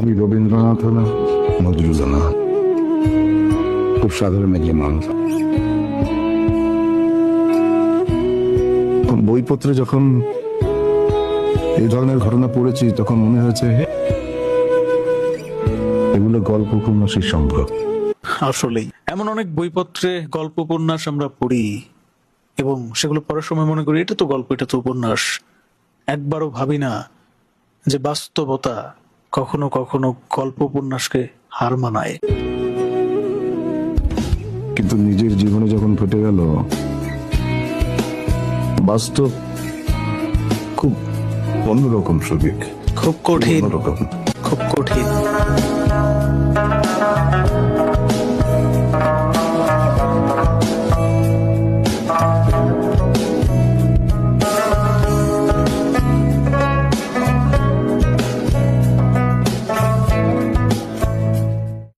আমি রবীন্দ্রনাথ হলাম নজরুল খুব সাধারণ একজন মানুষ। বইপত্রে যখন এই ধরনের ঘটনা পড়েছি, তখন মনে হয়েছে এগুলো গল্প উপন্যাসই সম্ভব। আসলেই, এমন অনেক বইপত্রে গল্প উপন্যাস আমরা পড়ি, এবং সেগুলো পড়ার সময় মনে করি, এটা তো গল্প, এটা তো উপন্যাস। একবারও ভাবি না যে বাস্তবতা কখনো কখনো গল্প উপন্যাসকে হার মানায়। কিন্তু নিজের জীবনে যখন ফেটে গেল বাস্তব খুব অন্যরকম সুদিক খুব কঠিন। খুব কঠিন।